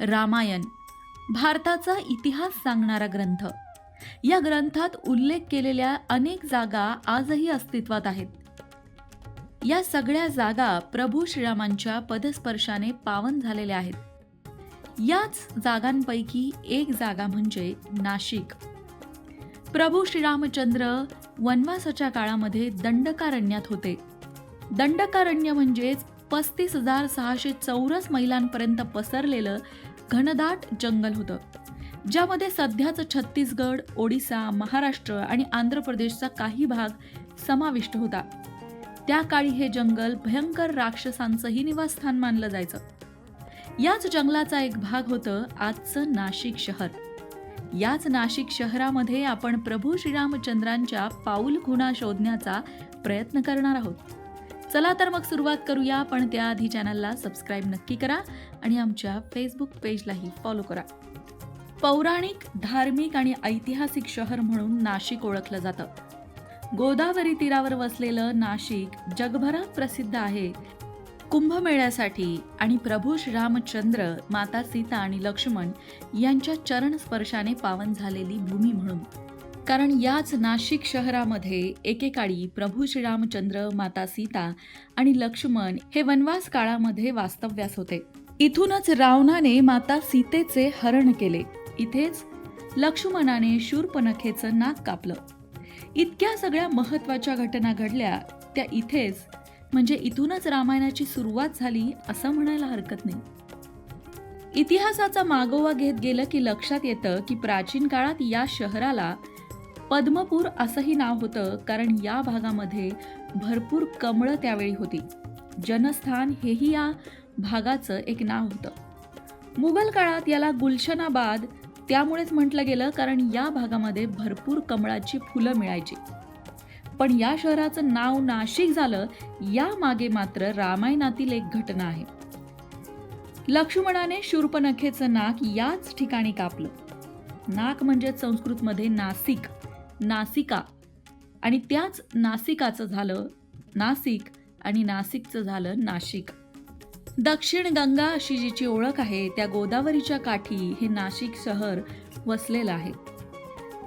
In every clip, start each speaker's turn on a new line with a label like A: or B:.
A: रामायण भारताचा इतिहास सांगणारा ग्रंथ. या ग्रंथात उल्लेख केलेल्या अनेक जागा आजही अस्तित्वात आहेत. या सगळ्या जागा प्रभू श्रीरामांच्या पदस्पर्शाने पावन झालेल्या आहेत. याच जागांपैकी एक जागा म्हणजे नाशिक. प्रभू श्रीरामचंद्र वनवासाच्या काळामध्ये दंडकारण्यात होते. दंडकारण्य म्हणजेच पस्तीस हजार सहाशे चौरस मैलांपर्यंत पसरलेलं घनदाट जंगल होतं ज्यामध्ये सध्याचं छत्तीसगड ओडिसा महाराष्ट्र आणि आंध्र प्रदेशचा काही भाग समाविष्ट होता. त्या काळी हे जंगल भयंकर राक्षसांचंही निवासस्थान मानलं जायचं. याच जंगलाचा एक भाग होतं आजचं नाशिक शहर. याच नाशिक शहरामध्ये आपण प्रभू श्रीरामचंद्रांच्या पाऊल खुणा शोधण्याचा प्रयत्न करणार आहोत. चला तर मग सुरुवात करूया पण त्याआधी चॅनलला सबस्क्राईब नक्की करा आणि आमच्या फेसबुक पेजलाही फॉलो करा. पौराणिक धार्मिक आणि ऐतिहासिक शहर म्हणून नाशिक ओळखलं जातं. गोदावरी तीरावर वसलेलं नाशिक जगभरात प्रसिद्ध आहे. कुंभमेळ्यासाठी आणि प्रभू श्रीरामचंद्र माता सीता आणि लक्ष्मण यांच्या चरण स्पर्शाने पावन झालेली भूमी म्हणून. कारण याच नाशिक शहरामध्ये एकेकाळी प्रभू श्रीरामचंद्र माता सीता आणि लक्ष्मण हे वनवास काळामध्ये वास्तव्यास होते. इथूनच रावणाने माता सीतेचे हरण केले. इथेच लक्ष्मणाने शूर्पनखेचं नाक कापलं. इतक्या सगळ्या महत्त्वाच्या घटना घडल्या त्या इथेच म्हणजे इथूनच रामायणाची सुरुवात झाली असं म्हणायला हरकत नाही. इतिहासाचा मागोवा घेत गेलं की लक्षात येतं की प्राचीन काळात या शहराला पद्मपूर असंही नाव होतं कारण या भागामध्ये भरपूर कमळं त्यावेळी होती. जनस्थान हेही या भागाचं एक नाव होतं. मुघल काळात याला गुलशनाबाद त्यामुळेच म्हटलं गेलं कारण या भागामध्ये भरपूर कमळाची फुलं मिळायची. पण या शहराचं नाव नाशिक झालं या मागे मात्र रामायणातील एक घटना आहे. लक्ष्मणाने शूर्पनखेचं नाक याच ठिकाणी कापलं. नाक म्हणजे संस्कृतमध्ये नासिक. नासिका. आणि त्याच नासिकाचं झालं नासिक आणि नासिकचं झालं नाशिक. दक्षिण गंगा अशी जिची ओळख आहे त्या गोदावरीच्या काठी हे नाशिक शहर वसलेलं आहे.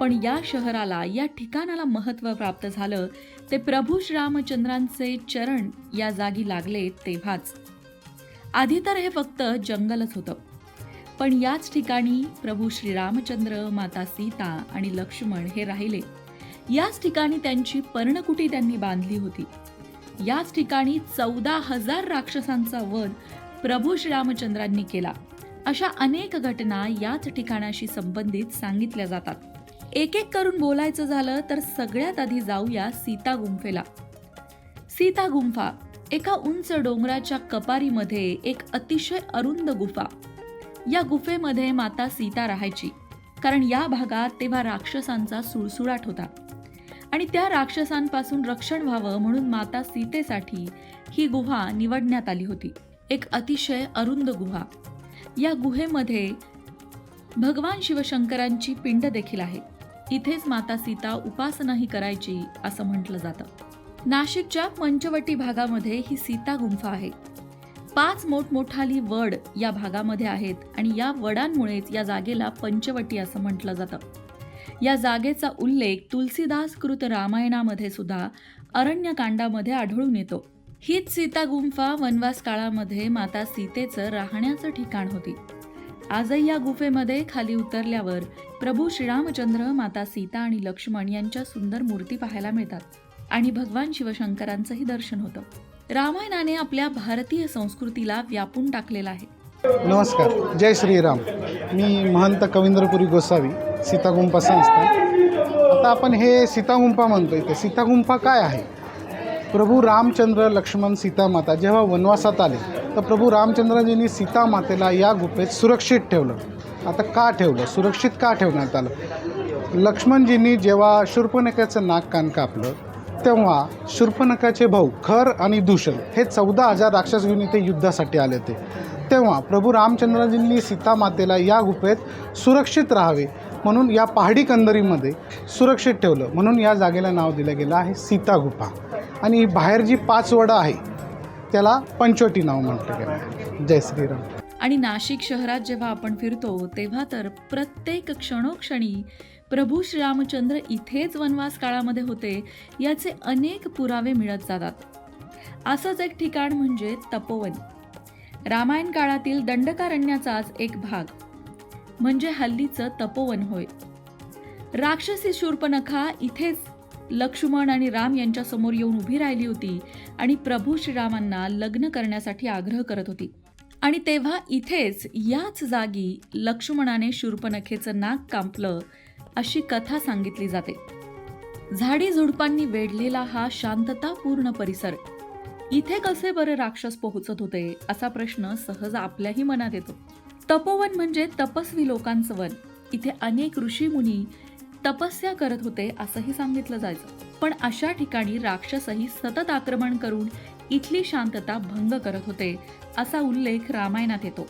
A: पण या शहराला या ठिकाणाला महत्त्व प्राप्त झालं ते प्रभू श्रीरामचंद्रांचे चरण या जागी लागले तेव्हाच. आधी तर हे फक्त जंगलच होतं. पण याच ठिकाणी प्रभू श्रीरामचंद्र माता सीता आणि लक्ष्मण हे राहिले. याच ठिकाणी त्यांची पर्णकुटी त्यांनी बांधली होती. याच ठिकाणी चौदा हजार राक्षसांचा वध प्रभू श्रीरामचंद्रांनी केला. अशा अनेक घटना याच ठिकाणाशी संबंधित सांगितल्या जातात. एक एक करून बोलायचं झालं तर सगळ्यात आधी जाऊया सीता गुंफेला. सीता गुंफा एका उंच डोंगराच्या कपारीमध्ये एक अतिशय अरुंद गुफा. या गुफेमध्ये माता सीता राहायची. कारण या भागात तेव्हा राक्षसांचा सुळसुळाट होता. आणि त्या राक्षसांपासून रक्षण व्हावं म्हणून माता सीतेसाठी ही गुहा निवडण्यात आली होती. एक अतिशय अरुंद गुहा. या गुहेमध्ये भगवान शिवशंकरांची पिंड देखील आहे. इथेच माता सीता उपासनाही करायची असं म्हटलं जातं. नाशिकच्या पंचवटी भागामध्ये ही सीता गुंफा आहे. पाच मोठमोठाली वड या भागामध्ये आहेत आणि या वडांमुळेच या जागेला पंचवटी असं म्हटलं जातं. या जागेचा उल्लेख तुलसीदास कृत रामायणामध्ये सुद्धा अरण्यकांडामध्ये आढळून येतो. हीच सीता गुंफा वनवास काळामध्ये माता सीतेचं राहण्याचं ठिकाण होती. आजही या गुफेमध्ये खाली उतरल्यावर प्रभू श्रीरामचंद्र माता सीता आणि लक्ष्मण यांच्या सुंदर मूर्ती पाहायला मिळतात. आणि भगवान शिवशंकरांचंही दर्शन होतं. रामायणाने आपल्या भारतीय संस्कृतीला व्यापून टाकलेलं आहे.
B: नमस्कार. जय श्रीराम. मी महंत कवींद्रपुरी गोसावी सीतागुंफा संस्था आता आपण हे सीतागुंफा म्हणतो इथे सीतागुंफा काय आहे? प्रभू रामचंद्र लक्ष्मण सीतामाता जेव्हा वनवासात आले तर प्रभू रामचंद्रजींनी सीतामातेला या गुफेत सुरक्षित ठेवलं. आता का ठेवलं? सुरक्षित का ठेवण्यात आलं? लक्ष्मणजींनी जेव्हा शूर्पणखेचं नाक कान कापलं तेव्हा शूर्पणखाचे भाऊ खर आणि दूषण हे चौदा हजार राक्षस घेऊन इथे युद्धासाठी आले होते. तेव्हा प्रभू रामचंद्रजींनी सीतामातेला या गुफेत सुरक्षित राहावे म्हणून या पहाडी कंदरीमध्ये सुरक्षित ठेवलं. म्हणून या जागेला नाव दिलं गेलं आहे सीता गुफा. आणि ही बाहेर जी पाच वडं आहे त्याला पंचवटी नाव म्हटलं गेलं आहे. जय श्रीराम.
A: आणि नाशिक शहरात जेव्हा आपण फिरतो तेव्हा तर प्रत्येक क्षणोक्षणी प्रभू श्रीरामचंद्र इथेच वनवास काळामध्ये होते याचे अनेक पुरावे मिळत जातात. असंच एक ठिकाण म्हणजे तपोवन. रामायण काळातील दंडकारण्याचाच एक भाग. म्हणजे हल्लीचं तपोवन होय. राक्षसी शूर्पणखा इथेच लक्ष्मण आणि राम यांच्या समोर येऊन उभी राहिली होती आणि प्रभू श्रीरामांना लग्न करण्यासाठी आग्रह करत होती. आणि तेव्हा इथेच याच जागी लक्ष्मणाने शूर्पणखेचं नाक कांपलं अशी कथा सांगितली जाते. झाडी झुडपांनी वेढलेला हा शांततापूर्ण परिसर. इथे कसे बरे राक्षस पोहोचत होते असा प्रश्न सहज आपल्याही मनात येतो. तपोवन म्हणजे तपस्वी लोकांचं वन. इथे अनेक ऋषीमुनी तपस्या करत होते असंही सांगितलं जायचं. पण अशा ठिकाणी राक्षसही सतत आक्रमण करून इथली शांतता भंग करत होते असा उल्लेख रामायणात येतो.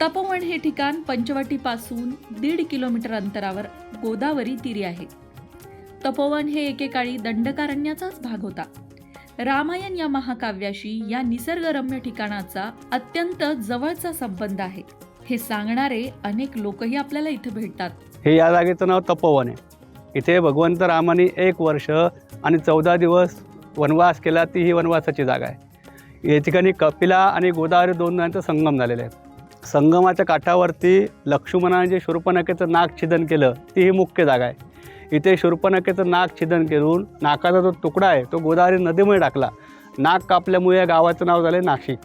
A: तपोवन हे ठिकाण पंचवटीपासून दीड किलोमीटर अंतरावर गोदावरी तीरी आहे. तपोवन हे एकेकाळी दंडकारण्याचाच भाग होता. रामायण या महाकाव्याशी या निसर्गरम्य ठिकाणाचा अत्यंत जवळचा संबंध आहे. हे सांगणारे अनेक लोकही आपल्याला इथे भेटतात.
C: हे या जागेचं नाव तपोवन आहे. इथे भगवंत रामाने एक वर्ष आणि चौदा दिवस वनवास केला. ती ही वनवासाची जागा आहे. या ठिकाणी कपिला आणि गोदावरी दोन नद्यांचा संगम झालेला आहे. संगमाच्या काठावरती लक्ष्मणाने जे शूर्पणखेचं नाक छिदन केलं ती ही मुख्य जागा आहे. इथे शूर्पणखेचं नाक छिदन करून नाकाचा जो तुकडा आहे तो गोदावरी नदीमुळे टाकला. नाक कापल्यामुळे या गावाचं नाव झालं नाशिक.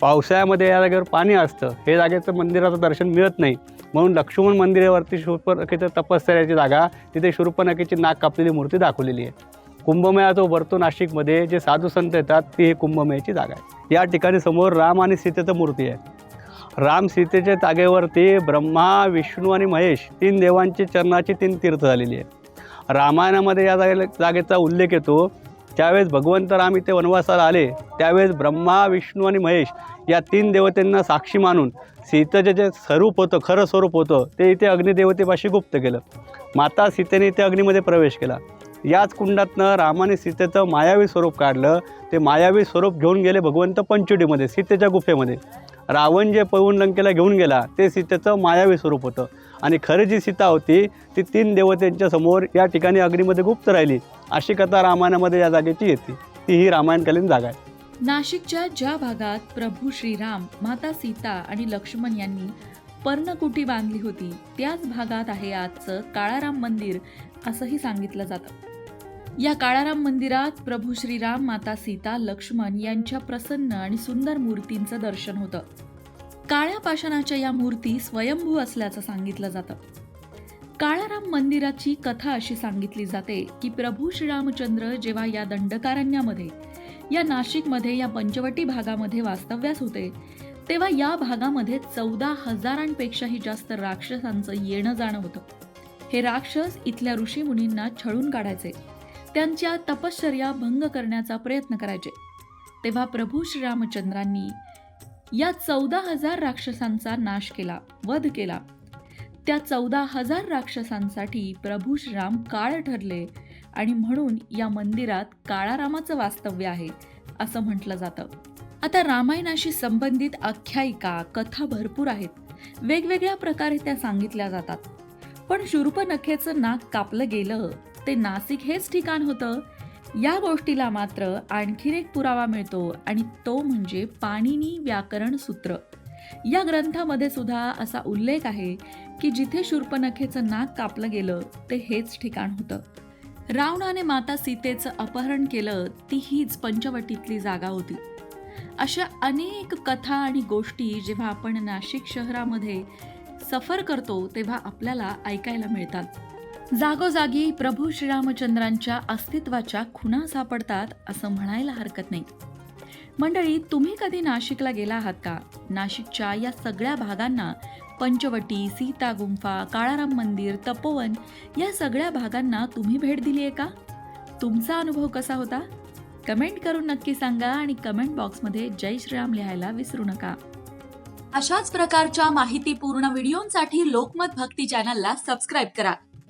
C: पावसाळ्यामध्ये या जागेवर पाणी असतं. हे जागेचं मंदिराचं दर्शन मिळत नाही. म्हणून लक्ष्मण मंदिरावरती शूर्पणखेचं तपश्चर्याची जागा तिथे शूर्पणखेची नाक कापलेली मूर्ती दाखवलेली आहे. कुंभमेळा जो भरतो नाशिकमध्ये जे साधू संत येतात ती ही कुंभमेळ्याची जागा आहे. या ठिकाणी समोर राम आणि सीतेचं मूर्ती आहे. राम सीतेच्या जागेवरती ब्रह्मा विष्णू आणि महेश तीन देवांची चरणाची तीन तीर्थ झालेली आहे रामायणामध्ये या जागे जागेचा उल्लेख येतो. ज्यावेळेस भगवंत राम इथे वनवासाला आले त्यावेळेस ब्रह्मा विष्णू आणि महेश या तीन देवतेंना साक्षी मानून सीतेचे जे स्वरूप होतं खरं स्वरूप होतं ते इथे अग्निदेवतेपाशी गुप्त केलं. माता सीतेने इथे अग्नीमध्ये प्रवेश केला. याच कुंडातनं रामाने सीतेचं मायावी स्वरूप काढलं. ते मायावी स्वरूप घेऊन गेले भगवंत पंचुटीमध्ये सीतेच्या गुफेमध्ये. रावण जे पळून लंकेला घेऊन गेला ते सीतेचं मायावी स्वरूप होतं. आणि खरी जी सीता होती ती तीन देवतेंच्या समोर या ठिकाणी अग्नीमध्ये गुप्त राहिली. अशी कथा रामायणामध्ये या जागेची येते. ती ही रामायणकालीन जागा आहे.
A: नाशिकच्या ज्या भागात प्रभू श्रीराम माता सीता आणि लक्ष्मण यांनी पर्णकुटी बांधली होती त्याच भागात आहे आजचं काळाराम मंदिर असंही सांगितलं जातं. या काळाराम मंदिरात प्रभू श्रीराम माता सीता लक्ष्मण यांच्या प्रसन्न आणि सुंदर मूर्तींचं दर्शन होतं. काळ्या पाषाणाच्या या मूर्ती स्वयंभू असल्याचं सांगितलं जातं. काळाराम मंदिराची कथा अशी सांगितली जाते की प्रभू श्रीरामचंद्र जेव्हा या दंडकारण्यामध्ये या नाशिकमध्ये या पंचवटी भागामध्ये वास्तव्यास होते तेव्हा या भागामध्ये चौदा हजारांपेक्षाही जास्त राक्षसांचं येणं जाणं होतं. हे राक्षस इथल्या ऋषीमुनींना छळून काढायचे. त्यांच्या तपश्चर्या भंग करण्याचा प्रयत्न करायचे. तेव्हा प्रभू श्रीरामचंद्रांनी या चौदा हजार राक्षसांचा नाश केला वध केला. त्या चौदा हजार राक्षसांसाठी प्रभू श्रीराम काळ ठरले आणि म्हणून या मंदिरात काळारामाचं वास्तव्य आहे असं म्हटलं जातं. आता रामायणाशी संबंधित आख्यायिका कथा भरपूर आहेत. वेगवेगळ्या प्रकारे त्या सांगितल्या जातात. पण शूर्पनखेचं नाक कापलं गेलं ते नाशिक हेच ठिकाण होतं? या गोष्टीला मात्र आणखीन एक पुरावा मिळतो आणि तो म्हणजे पाणिनी व्याकरण सूत्र. या ग्रंथामध्ये सुद्धा असा उल्लेख आहे की जिथे शूर्पनखेचं नाक कापलं गेलं ते हेच ठिकाण होतं. रावणाने माता सीतेचं अपहरण केलं ती हीच पंचवटीतली जागा होती. अशा अनेक कथा आणि गोष्टी जेव्हा आपण नाशिक शहरामध्ये सफर करतो तेव्हा आपल्याला ऐकायला मिळतात. जागोजागी प्रभू श्रीरामचंद्रांच्या अस्तित्वाच्या खुणा सापडतात असं म्हणायला हरकत नाही. मंडळी तुम्ही कधी नाशिकला गेला आहात का? नाशिकच्या या सगळ्या भागांना पंचवटी सीता गुंफा काळाराम मंदिर तपोवन या सगळ्या भागांना तुम्ही भेट दिली आहे का? तुमचा अनुभव कसा होता? कमेंट करून नक्की सांगा आणि कमेंट बॉक्समध्ये जय श्रीराम लिहायला विसरू नका. अशाच प्रकारच्या माहितीपूर्ण व्हिडिओंसाठी लोकमत भक्ती चॅनलला सबस्क्राईब करा.